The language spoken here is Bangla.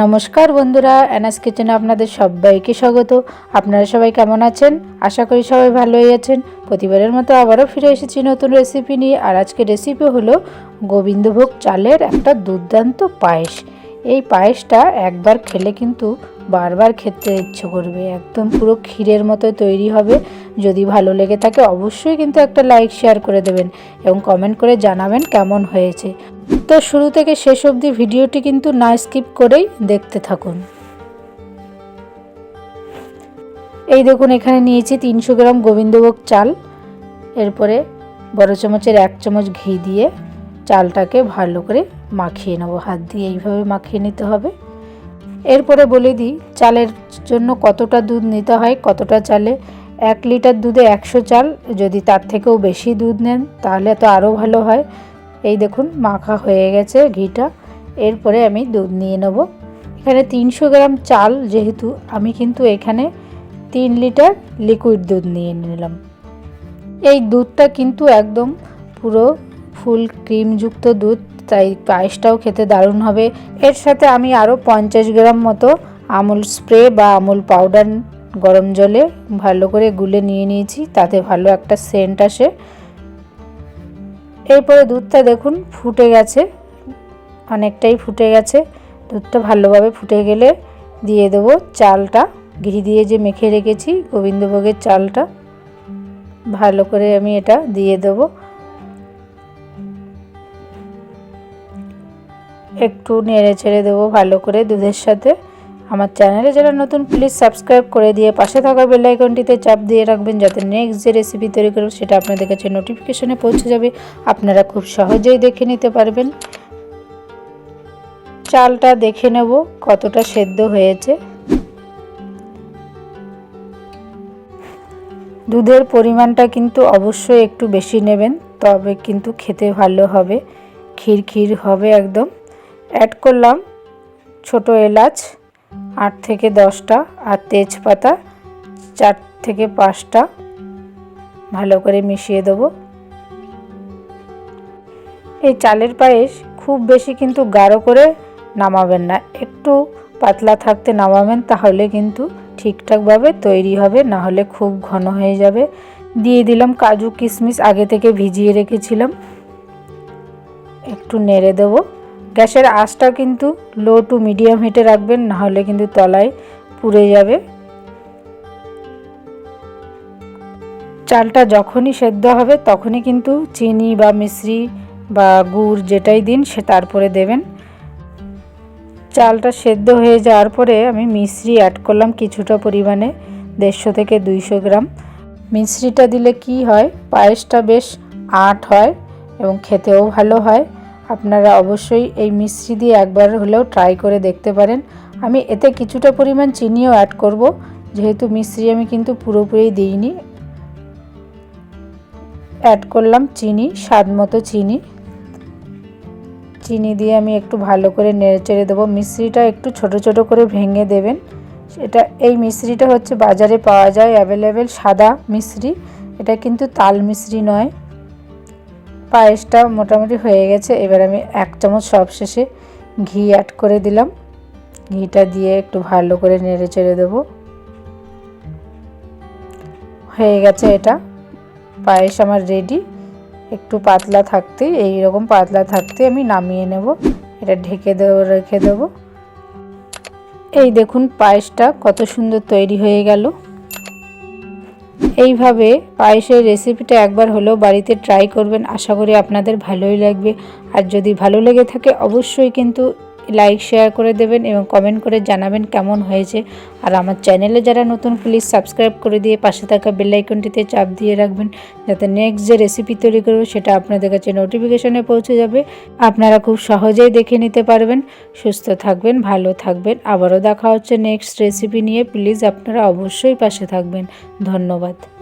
নমস্কার বন্ধুরা অ্যানাস কিচেনে আপনাদের সবাইকে স্বাগত। আপনারা সবাই কেমন আছেন? আশা করি সবাই ভালোই আছেন। প্রতিবারের মতো আবারও ফিরে এসেছি নতুন রেসিপি নিয়ে। আর আজকে রেসিপি হলো গোবিন্দভোগ চালের একটা দুর্দান্ত পায়েস। এই পায়েসটা একবার খেলে কিন্তু বারবার খেতে ইচ্ছে করবে। একদম পুরো ক্ষীরের মতো তৈরি হবে। যদি ভালো লেগে থাকে অবশ্যই কিন্তু একটা লাইক শেয়ার করে দেবেন এবং কমেন্ট করে জানাবেন কেমন হয়েছে। তো শুরু থেকে শেষ অবধি ভিডিওটি কিন্তু না স্কিপ করেই দেখতে থাকুন। এই দেখুন, এখানে নিয়েছি তিনশো গ্রাম গোবিন্দভোগ চাল। এরপরে বড় চামচের এক চামচ ঘি দিয়ে চালটাকে ভালো করে মাখিয়ে নেব, হাত দিয়ে এইভাবে মাখিয়ে নিতে হবে। এরপরে বলে দিই, চালের জন্য কতটা দুধ নিতে হয়, কতটা চালে, এক লিটার দুধে একশো চাল, যদি তার থেকেও বেশি দুধ নেন তাহলে তো আরও ভালো হয়। এই দেখুন, মাখা হয়ে গেছে ঘিটা। এরপরে আমি দুধ নিয়ে নেব। এখানে তিনশো গ্রাম চাল যেহেতু, আমি কিন্তু এখানে তিন লিটার লিকুইড দুধ নিয়ে নিলাম। এই দুধটা কিন্তু একদম পুরো ফুল ক্রিমযুক্ত দুধ। তাই পায়েসটাও খেতে দারুণ হবে। এর সাথে আমি আরও পঞ্চাশ গ্রাম মতো আমুল স্প্রে বা আমুল পাউডার গরম জলে ভালো করে গুলে নিয়ে নিয়েছি, তাতে ভালো একটা সেন্ট আসে। এরপরে দুধটা দেখুন ফুটে গেছে, অনেকটাই ফুটে গেছে। দুধটা ভালোভাবে ফুটে গেলে দিয়ে দেবো চালটা, ঘি দিয়ে যে মেখে রেখেছি, গোবিন্দভোগের চালটা। ভালো করে আমি এটা দিয়ে দেবো। একটু নেড়ে ছেড়ে দেবো ভালো করে দুধের সাথে। আমার চ্যানেলে যারা নতুন প্লিজ সাবস্ক্রাইব করে দিয়ে পাশে থাকা বেল আইকনটিতে চাপ দিয়ে রাখবেন যাতে নেক্সট যে রেসিপি তৈরি করব সেটা আপনাদের কাছে নোটিফিকেশনে পৌঁছে যাবে। আপনারা খুব সহজেই দেখে নিতে পারবেন। চালটা দেখে নেব কতটা সেদ্ধ হয়েছে। দুধের পরিমাণটা কিন্তু অবশ্যই একটু বেশি নেবেন, তবে কিন্তু খেতে ভালো হবে। ক্ষীর ক্ষীর হবে একদম। অ্যাড করলাম ছোট এলাচ, আট থেকে দশটা, আর তেজপাতা চার থেকে পাঁচটা। ভালো করে মিশিয়ে দেবো। এই চালের পায়েস খুব বেশি কিন্তু গাঢ় করে নামাবেন না। একটু পাতলা থাকতে নামাবেন, তাহলে কিন্তু ঠিকঠাকভাবে তৈরি হবে, না হলে খুব ঘন হয়ে যাবে। দিয়ে দিলাম কাজু কিশমিশ, আগে থেকে ভিজিয়ে রেখেছিলাম। একটু নেড়ে দেবো। গ্যাসের আঁচটা কিন্তু লো টু মিডিয়াম হিটে রাখবেন, নাহলে কিন্তু তলায় পুড়ে যাবে। চালটা যখনই সেদ্ধ হবে, তখনই কিন্তু চিনি বা মিশ্রি বা গুড় যেটাই দিন, সে তারপরে দেবেন। চালটা সেদ্ধ হয়ে যাওয়ার পরে আমি মিশ্রি অ্যাড করলাম কিছুটা পরিমাণে, দেড়শো থেকে দুইশো গ্রাম। মিশ্রিটা দিলে কি হয়? পায়েসটা বেশ আট হয় এবং খেতেও ভালো হয়। আপনারা অবশ্যই এই মিশ্রি দিয়ে একবার হলেও ট্রাই করে দেখতে পারেন। আমি এতে কিছুটা পরিমাণ চিনিও অ্যাড করব, যেহেতু মিশ্রি আমি কিন্তু পুরোপুরি দিইনি। অ্যাড করলাম চিনি, স্বাদ মতো চিনি। চিনি দিয়ে আমি একটু ভালো করে নেড়ে চেড়ে দেবো। মিশ্রিটা একটু ছোট ছোট করে ভেঙে দেবেন। এটা, এই মিশ্রিটা হচ্ছে বাজারে পাওয়া যায় অ্যাভেলেবেল সাদা মিশ্রি এটা কিন্তু তাল মিশ্রি নয়। পায়েসটা মোটামুটি হয়ে গেছে। এবার আমি এক চামচ সব শেষে ঘি অ্যাড করে দিলাম। ঘিটা দিয়ে একটু ভালো করে নেড়ে চেড়ে দেবো। হয়ে গেছে এটা। পায়েস আমার রেডি একটু পাতলা থাকতে এই রকম পাতলা থাকতে আমি নামিয়ে নেব। এটা ঢেকে দেবো, রেখে দেবো। এই দেখুন পায়েসটা কত সুন্দর তৈরি হয়ে গেল। এইভাবে পায়েসের রেসিপিটা একবার হলেও বাড়িতে ট্রাই করবেন। আশা করি আপনাদের ভালোই লাগবে। আর যদি ভালো লেগে থাকে, অবশ্যই কিন্তু লাইক শেয়ার করে দেবেন এবং কমেন্ট করে জানাবেন কেমন হয়েছে। আর আমার চ্যানেলে যারা নতুন প্লিজ সাবস্ক্রাইব করে দিয়ে পাশে থাকা বেলাইকনটিতে চাপ দিয়ে রাখবেন, যাতে নেক্সট যে রেসিপি তৈরি করব সেটা আপনাদের কাছে নোটিফিকেশনে পৌঁছে যাবে। আপনারা খুব সহজেই দেখে নিতে পারবেন। সুস্থ থাকবেন, ভালো থাকবেন। আবারও দেখা হচ্ছে নেক্সট রেসিপি নিয়ে। প্লিজ আপনারা অবশ্যই পাশে থাকবেন। ধন্যবাদ।